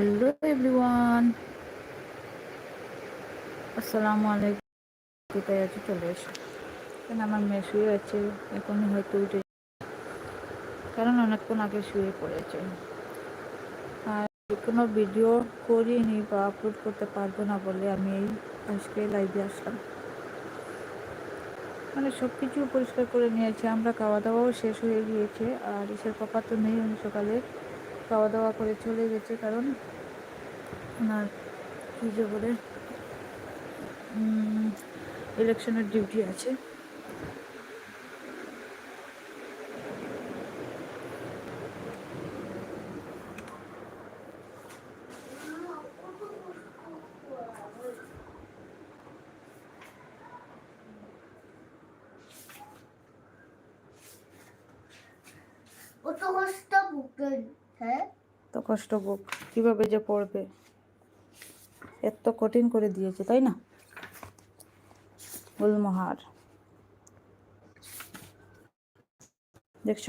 Hello everyone আসসালামু আলাইকুম। কোথায় আছে? চলে এসো। কেন আমার মেয়ে শুয়ে আছে? এখনই হয়তো উঠে কারণ অনেকক্ষণ আগে শুয়ে পড়েছে। আর কোনো ভিডিও করিনি বা আপলোড করতে পারব না বলে আমি এই আজকে লাইভে আসলাম। মানে সব কিছু পরিষ্কার করে নিয়েছে। আমরা খাওয়া দাওয়াও শেষ হয়ে গিয়েছে। আর ইসের পাপা তো নেই, উনি সকালে খাওয়া দাওয়া করে চলে গেছে কারণ ওনার কী যে বলে ইলেকশনের ডিউটি আছে। হ্যাঁ তো কষ্ট বুক কীভাবে যে পড়বে? এত কঠিন করে দিয়েছে তাই না? গুলমহার। দেখছ?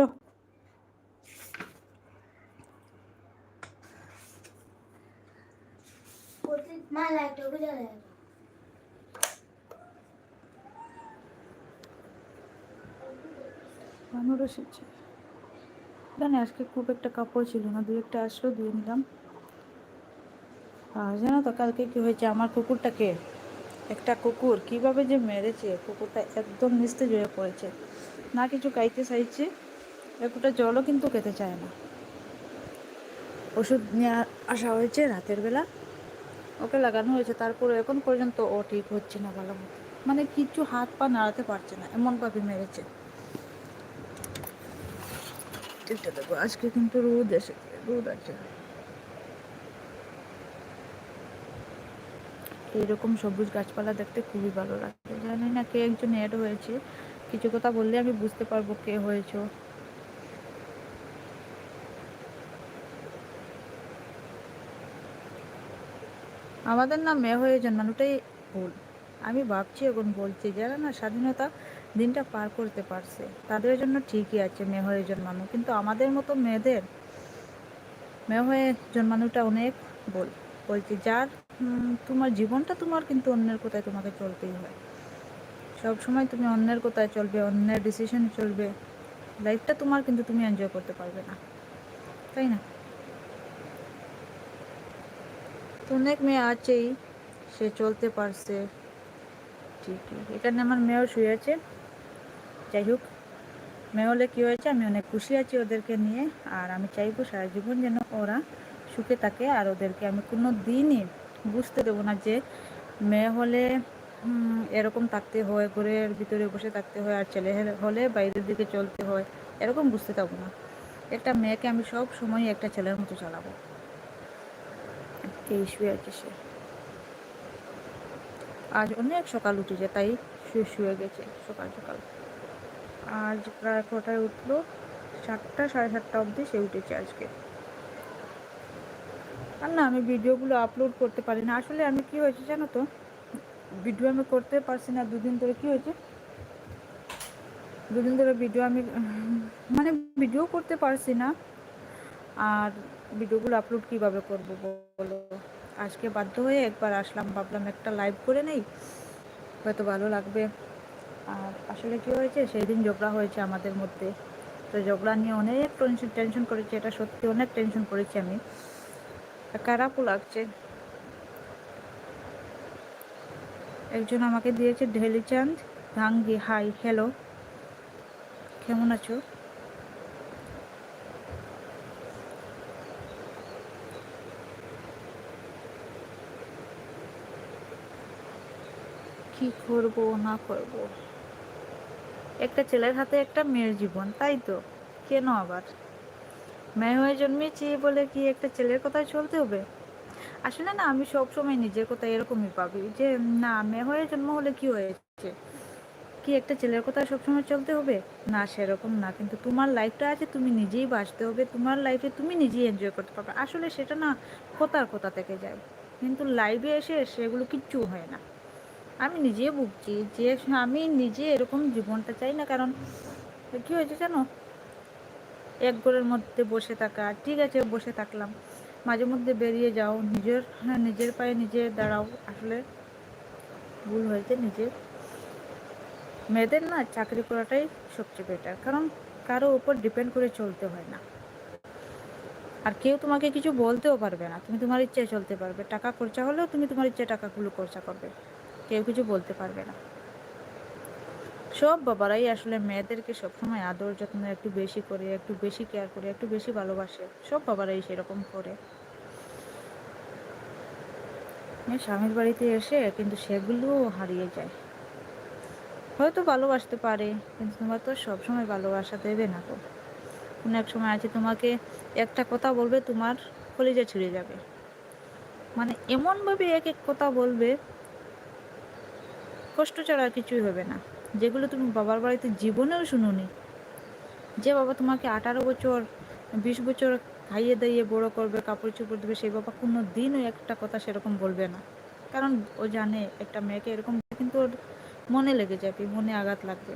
প্রতি মা লাইট বুঝা যায় বানর এসেছে। জানি, আজকে খুব একটা কাপড় ছিল না, দু একটা আসলো, দিয়ে নিলাম। আর জানো তো, কালকে কী হয়েছে, আমার কুকুরটাকে, একটা কুকুর কীভাবে যে মেরেছে, কুকুরটা একদম নিস্তেজ হয়ে পড়েছে। না কিছু খাইতে চাইছে কুকুরটা জলও কিন্তু খেতে চায় না। ওষুধ নিয়ে আসা হয়েছে রাতের বেলা, ওকে লাগানো হয়েছে, তারপরে এখন পর্যন্ত ও ঠিক হচ্ছে না ভালো মতো। মানে কিছু হাত পা নাড়াতে পারছে না এমনভাবে মেরেছে। এটা দেখো, আজকে কিন্তু রোদ এসে, রোদ আছে। এইরকম সবুজ গাছপালা দেখতে খুবই ভালো লাগে। জানি না কে একজন অ্যাড হয়েছে। কিছু কথা বললে আমি বুঝতে পারব কে হয়েছে। আমাদের না মেয়ে হয়ে জন্মানোটাই ভুল। আমি ভাবছি এখন বলছি, যারা না স্বাধীনতা দিনটা পার করতে পারছে। তাদের জন্য ঠিকই আছে মেয়ে হয়ে জন্মানো। কিন্তু আমাদের মতো মেয়েদের মেয়ে হয়ে জন্মানোটা অনেক বল বলছি, যার তোমার জীবনটা তোমার, কিন্তু অন্যের কোথায় তোমাকে চলতেই হয়। সব সময় তুমি অন্যের কোথায় চলবে, অন্যের ডিসিশন চলবে। লাইফটা তোমার, কিন্তু তুমি এনজয় করতে পারবে না। তাই না? তো অনেক মেয়ে আছেই, সে চলতে পারছে। ঠিকই। এখানে আমার মেয়েও শুয়ে আছে। যাই হোক মেয়ে হলে কী হয়েছে? আমি অনেক খুশি আছি ওদেরকে নিয়ে, আর আমি চাইব সারা জীবন যেন ওরা সুখে থাকে, আর ওদেরকে আমি কোনো দিনই বুঝতে দেবো না যে মেয়ে হলে এরকম থাকতে হয়, ঘরের ভিতরে বসে থাকতে হয়, আর ছেলে হলে বাইরের দিকে চলতে হয়, এরকম বুঝতে থাকব না। একটা মেয়েকে আমি সব সময় একটা ছেলের মতো চালাবো। এই শুয়ে আছে সে। আজ অনেক সকাল উঠেছে, তাই শুয়ে শুয়ে গেছে সকাল সকাল। আজ প্রায় কটায় উঠল। সাতটা, সাড়ে সাতটা অবধি সে উঠেছে আজকে। আর না, আমি ভিডিওগুলো আপলোড করতে পারি না। আসলে আমি কি হয়েছে জানো তো ভিডিও আমি করতে পারছি না। দুদিন ধরে কি হয়েছে? দুদিন ধরে ভিডিও আমি মানে ভিডিও করতে পারছি না। আর ভিডিওগুলো আপলোড কীভাবে করব বলো? আজকে বাধ্য হয়ে একবার আসলাম, ভাবলাম একটা লাইভ করে নেই। হয়তো ভালো লাগবে। আর আসলে কী হয়েছে সেই দিন ঝগড়া হয়েছে আমাদের মধ্যে। তো ঝগড়া নিয়ে অনেক টেনশন টেনশন করেছি, এটা সত্যি অনেক টেনশন করেছি আমি। খারাপও লাগছে। একজন আমাকে দিয়েছে ঢেলিচাঁদ, ভাঙ্গি হাই হ্যালো কেমন আছো? কি করব, না করব? একটা ছেলের হাতে একটা মেয়ের জীবন, তাই তো? কেন আবার? মেয়ে হয়ে জন্মেছি বলে কি একটা ছেলের কথায় চলতে হবে? আসলে না, আমি সব সময় নিজের কথা এরকমই পাবি যে, না, মেয়ে হয়ে জন্ম হলে কি হয়েছে? কি একটা ছেলের কথা সবসময় চলতে হবে? না, সেরকম না। কিন্তু তোমার লাইফটা আছে, তুমি নিজেই বাঁচতে হবে। তোমার লাইফে তুমি নিজেই এনজয় করতে পারবে। আসলে সেটা না, কোথার কোথা থেকে যায়। কিন্তু লাইভে এসে সেগুলো কিচ্ছু হয় না। আমি নিজে ভুগছি যে আমি নিজে এরকম জীবনটা চাই না, কারণ কী হয়েছে জানো? এক ঘরের মধ্যে বসে থাকা, ঠিক আছে, বসে থাকলাম। মাঝে মধ্যে বেরিয়ে যাও, নিজের হ্যাঁ নিজের পায়ে নিজে দাঁড়াও। আসলে ভুল হয়েছে নিজের। মেয়েদের না চাকরি করাটাই সবচেয়ে বেটার কারণ কারও উপর ডিপেন্ড করে চলতে হয় না। আর কেউ তোমাকে কিছু বলতেও পারবে না। তুমি তোমার ইচ্ছায় চলতে পারবে। টাকা খরচা হলেও তুমি তোমার ইচ্ছে টাকাগুলো খরচা করবে। কেউ কিছু বলতে পারবে না। সব বাবারাই আসলে মেয়েদেরকে সবসময় আদর যত্ন একটু বেশি করে, একটু বেশি কেয়ার করে, একটু বেশি ভালোবাসে। সব বাবারাই সেরকম করে। স্বামীর বাড়িতে এসে কিন্তু সেগুলো হারিয়ে যায়। হয়তো ভালোবাসতে পারে, কিন্তু তোমার তো সবসময় ভালোবাসা দেবে না তো কোনো এক সময় আছে তোমাকে একটা কথা বলবে, তোমার কলিজা ছিঁড়ে যাবে। মানে এমনভাবে এক এক কথা বলবে কষ্ট ছাড়া আর কিছুই হবে না। যেগুলো তুমি বাবার বাড়িতে জীবনেও শুনোনি। যে বাবা তোমাকে আঠারো বছর, বিশ বছর খাইয়ে দাইয়ে বড় করবে, কাপড় চোপড় দেবে, সেই বাবা কোনো দিনও একটা কথা সেরকম বলবে না। কারণ ও জানে একটা মেয়েকে এরকম কিন্তু ওর মনে লেগে যাবে মনে আঘাত লাগবে।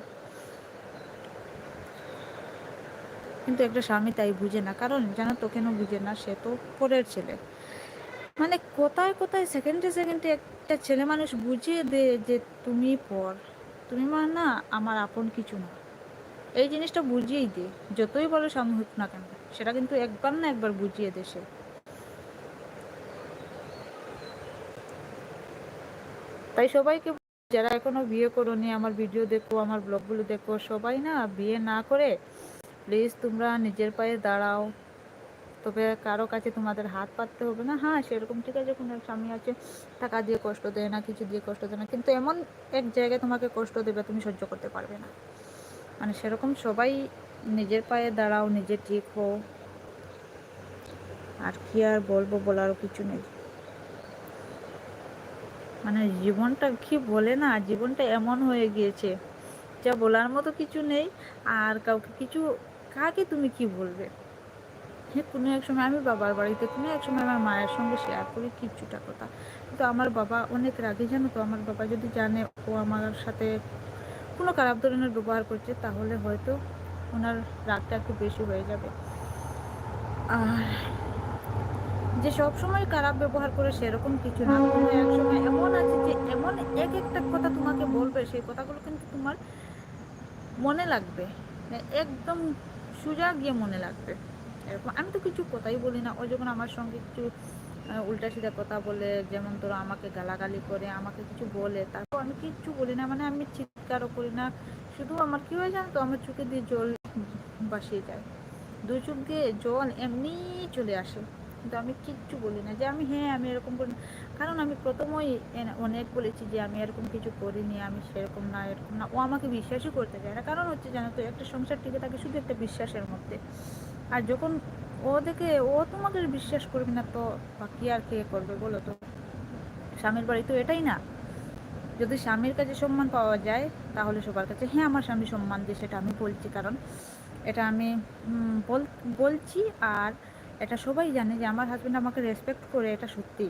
কিন্তু একটা স্বামী তাই বুঝে না। কারণ জানো তো কেন বুঝে না? সে তো পরের ছেলে। মানে কোথায় কোথায় সেকেন্ডে সেকেন্ডে একটা ছেলে মানুষ বুঝিয়ে দে যে তুমি পর। তুমি মা না আমার আপন কিছু না। এই জিনিসটা বুঝিয়েই দে। যতই বড় স্বামী হোক না কেন, সেটা কিন্তু একবার না একবার বুঝিয়ে দে সে। তাই সবাইকে যারা এখনও বিয়ে করোনি, আমার ভিডিও দেখো, আমার ব্লগগুলো দেখো, সবাই না বিয়ে না করে প্লিজ তোমরা নিজের পায়ে দাঁড়াও। তবে কারও কাছে তোমাদের হাত পাততে হবে না। হ্যাঁ সেরকম ঠিক আছে, কোনো স্বামী আছে, টাকা দিয়ে কষ্ট দেয় না, কিছু দিয়ে কষ্ট দেয় না, কিন্তু এমন এক জায়গায় তোমাকে কষ্ট দেবে, তুমি সহ্য করতে পারবে না। মানে সেরকম সবাই নিজের পায়ে দাঁড়াও, নিজে ঠিক হও। আর কি আর বলব, বলারও কিছু নেই। মানে জীবনটা কি বলে না, জীবনটা এমন হয়ে গিয়েছে, যা বলার মতো কিছু নেই, আর কাউকে কিছু, কাকে তুমি কি বলবে? কোনো এক সময় আমি বাবার বাড়িতে, কোনো এক সময় আমার মায়ের সঙ্গে শেয়ার করি কিছুটা কথা। কিন্তু আমার বাবা অনেক রাগে, জানো তো? আমার বাবা যদি জানে ও আমার সাথে কোনো খারাপ ধরনের ব্যবহার করছে, তাহলে হয়তো ওনার রাগটা একটু বেশি হয়ে যাবে। আর যে সব সময় খারাপ ব্যবহার করে সেরকম কিছু না। কোনো এক সময় এমন আছে যে এমন এক একটা কথা তোমাকে বলবে, সেই কথাগুলো কিন্তু তোমার মনে লাগবে। একদম সোজা গিয়ে মনে লাগবে। এরকম। আমি তো কিছু কথাই বলি না। ও যখন আমার সঙ্গে কিছু উল্টা সিধা কথা বলে, যেমন ধরো আমাকে গালাগালি করে, আমাকে কিছু বলে, তারপর আমি কিচ্ছু বলি না। মানে আমি চিৎকারও করি না। শুধু আমার কি হয় জানো তো আমার চোখে দিয়ে জল বাসিয়ে যায়। দুই চোখ দিয়ে জল এমনি চলে আসে। কিন্তু আমি কিচ্ছু বলি না যে আমি হ্যাঁ আমি এরকম করি না। কারণ আমি প্রথমেই অনেক বলেছি যে আমি এরকম কিছু করিনি, আমি সেরকম না, এরকম না। ও আমাকে বিশ্বাসই করতে চায় না। কারণ হচ্ছে জানো তো একটা সংসার টিকে থাকে শুধু একটা বিশ্বাসের মধ্যে। আর যখন ও দেখে ও তোমাকে বিশ্বাস করবে না, তো বাকি আর কে করবে বলো তো? স্বামীর বাড়ি তো এটাই না। যদি স্বামীর কাছে সম্মান পাওয়া যায়, তাহলে সবার কাছে হ্যাঁ আমার স্বামী সম্মান দিয়ে সেটা আমি বলছি, কারণ এটা আমি বল- বলছি আর এটা সবাই জানে যে আমার হাজব্যান্ড আমাকে রেসপেক্ট করে, এটা সত্যি।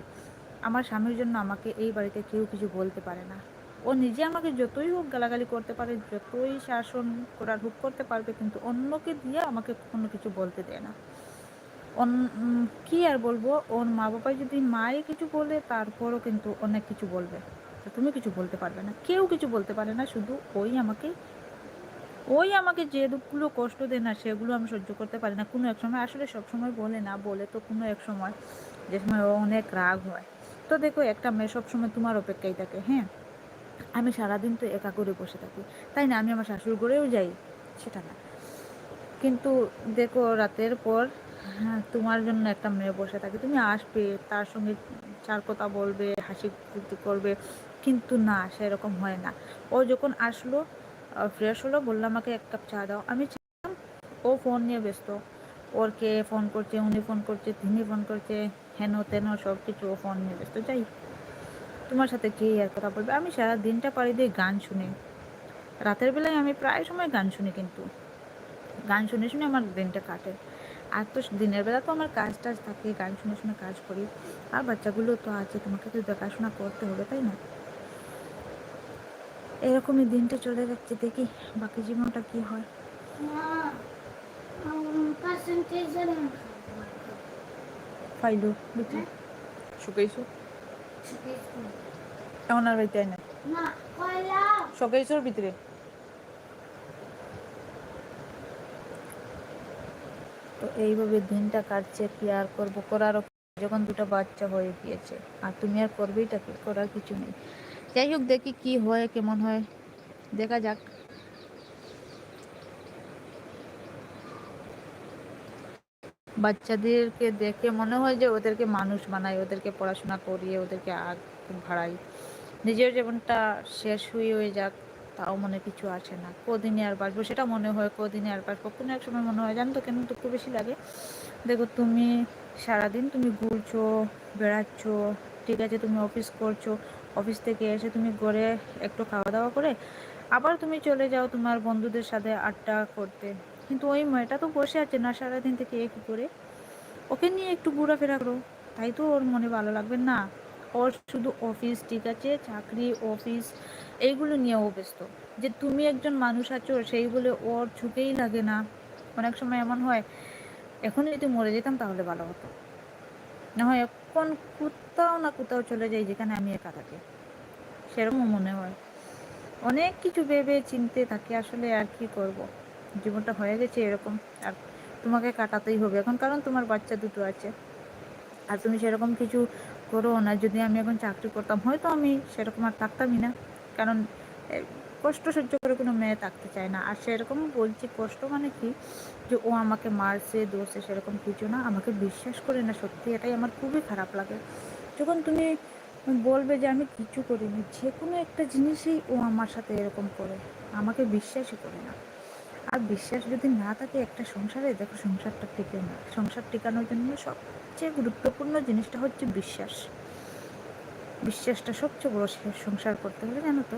আমার স্বামীর জন্য আমাকে এই বাড়িতে কেউ কিছু বলতে পারে না। ও নিজে আমাকে যতই হোক গালাগালি করতে পারে, যতই শাসন করার হুক করতে পারবে, কিন্তু অন্যকে দিয়ে আমাকে কোনো কিছু বলতে দেয় না। কি আর বলব? ওর মা বাবা যদি মায়ে কিছু বলে, তারপরও কিন্তু অনেক কিছু বলবে। তুমি কিছু বলতে পারবে না। কেউ কিছু বলতে পারে না, শুধু ওই আমাকে ওই আমাকে যে দুঃখগুলো কষ্ট দেয় না, সেগুলো আমি সহ্য করতে পারি না। কোনো এক সময়, আসলে সব সময় বলে না, বলে তো কোনো এক সময়, যে সময় অনেক রাগ হয়। তো দেখো, একটা মেয়ে সব সময় তোমার অপেক্ষায় থাকে হ্যাঁ? আমি সারাদিন তো একা করে বসে থাকি। তাই না? আমি আমার শাশুড়ি ঘরেও যাই সেটা না। কিন্তু দেখো রাতের পর হ্যাঁ, তোমার জন্য একটা মেয়ে বসে থাকে। তুমি আসবে তার সঙ্গে চার কথা বলবে হাসি ফুর্তি করবে। কিন্তু না সেরকম হয় না। ও যখন আসলো ফ্রেশ হলো বলল আমাকে এক কাপ চা দাও। আমি চাইলাম ও ফোন নিয়ে ব্যস্ত। ওর কে ফোন করছে উনি ফোন করছে তিনি ফোন করছে হেন তেন সব কিছু ও ফোন নিয়ে ব্যস্ত। যাই তোমার সাথে কে আর কথা বলবে? আমি সারা দিনটা পারি দিয়ে গান শুনি। রাতের বেলায় আমি প্রায় সময় গান শুনি কিন্তু। গান শুনে শুনে আমার দিনটা কাটে। আর তো দিনের বেলা তো আমার কাজ টাজ থাকে গান শুনে শুনে কাজ করি। আর বাচ্চাগুলো তো আছে তোমাকে তো দেখাশোনা করতে হবে তাই না? এরকমই দিনটা চলে যাচ্ছে দেখি বাকি জীবনটা কি হয়। ফাইলো বুঝলি শুকাইছো? এমন আর বাইতে না। না ভিতরে। তো এইভাবে দিনটা কাটছে কি আর করব? করারও যখন দুটো বাচ্চা হয়ে গিয়েছে। আর তুমি আর করবেইটা কি? করার কিছু নেই। যাই হোক দেখি কি হয় কেমন হয়। দেখা যাক। বাচ্চাদেরকে দেখে মনে হয় যে ওদেরকে মানুষ বানাই ওদেরকে পড়াশোনা করিয়ে, ওদেরকে আগ ভাড়াই নিজের জীবনটা শেষ হয়ে হয়ে যাক, তাও মনে কিছু আসে না। কদিনে আর বাঁচবো সেটা মনে হয়, কদিনে আর বাঁচবো? কোনো এক সময় মনে হয়, জানো তো কেন? দুঃখ বেশি লাগে। দেখো, তুমি সারাদিন তুমি ঘুরছো, বেড়াচ্ছ, ঠিক আছে, তুমি অফিস করছ, অফিস থেকে এসে তুমি ঘরে একটু খাওয়া দাওয়া করে আবার তুমি চলে যাও তোমার বন্ধুদের সাথে আড্ডা করতে। কিন্তু ওই মেয়েটা তো বসে আছে না সারাদিন থেকে একটু করে। ওকে নিয়ে একটু ঘোরাফেরা করো। তাই তো ওর মনে ভালো লাগবে না। ওর শুধু অফিস ঠিক আছে? চাকরি অফিস এইগুলো নিয়ে ও ব্যস্ত। যে তুমি একজন মানুষ আছো, সেই বলে ওর ছুটেই লাগে না। অনেক সময় এমন হয়, এখন যদি মরে যেতাম তাহলে ভালো হতো। না হয় এখন কোথাও না কোথাও চলে যাই যেখানে আমি একা থাকি। সেরকমও মনে হয়। অনেক কিছু ভেবে চিনতে থাকি আসলে আর কি করব। জীবনটা হয়ে গেছে এরকম, আর তোমাকে কাটাতেই হবে। এখন কারণ তোমার বাচ্চা দুটো আছে, আর তুমি সেরকম কিছু করো না। যদি আমি এখন চাকরি করতাম, হয়তো আমি সেরকম আর থাকতামই না। কারণ কষ্ট সহ্য করে কোনো মেয়ে থাকতে চায় না। আর সেরকম বলছি কষ্ট মানে কি? যে ও আমাকে মারছে, দোষে সেরকম কিছু না। আমাকে বিশ্বাস করে না, সত্যি এটাই আমার খুবই খারাপ লাগে। যখন তুমি বলবে যে আমি কিছু করিনি, যে কোনো একটা জিনিসেই ও আমার সাথে এরকম করে, আমাকে বিশ্বাসই করে না। আর বিশ্বাস যদি না থাকে একটা সংসারে, দেখো সংসারটা টিকে না। সংসার টিকানোর জন্য সবচেয়ে গুরুত্বপূর্ণ জিনিসটা হচ্ছে বিশ্বাস। বিশ্বাসটা সবচেয়ে বড় সংসার করতে হলে, জানো তো?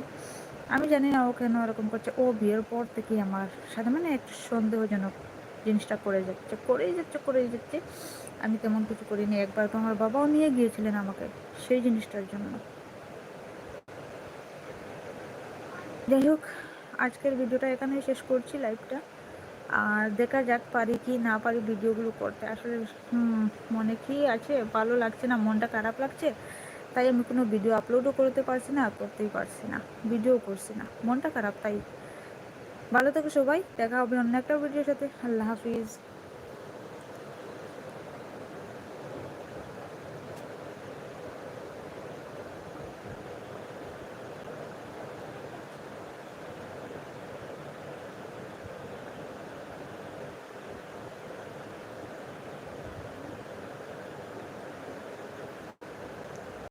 আমি জানি না ও কেন এরকম করছে। ও বিয়ের পর থেকে আমার সাথে মানে একটু সন্দেহজনক জিনিসটা করে যাচ্ছে, করেই যাচ্ছে করেই যাচ্ছে। আমি তেমন কিছু করিনি। একবার তো আমার বাবাও নিয়ে গিয়েছিলেন আমাকে সেই জিনিসটার জন্য। যাই হোক আজকের ভিডিওটা এখানেই শেষ করছি লাইভটা আর দেখা যাক পারি কি না পারি ভিডিওগুলো করতে। আসলে মনে কি আছে? ভালো লাগছে না? মনটা খারাপ লাগছে? তাই আমি কোনো ভিডিও আপলোডও করতে পারছি না, করতেই পারছি না। ভিডিও করছি না। মনটা খারাপ তাই। ভালো থেকো সবাই। দেখা হবে অন্য একটা ভিডিওর সাথে। আল্লাহ হাফিজ।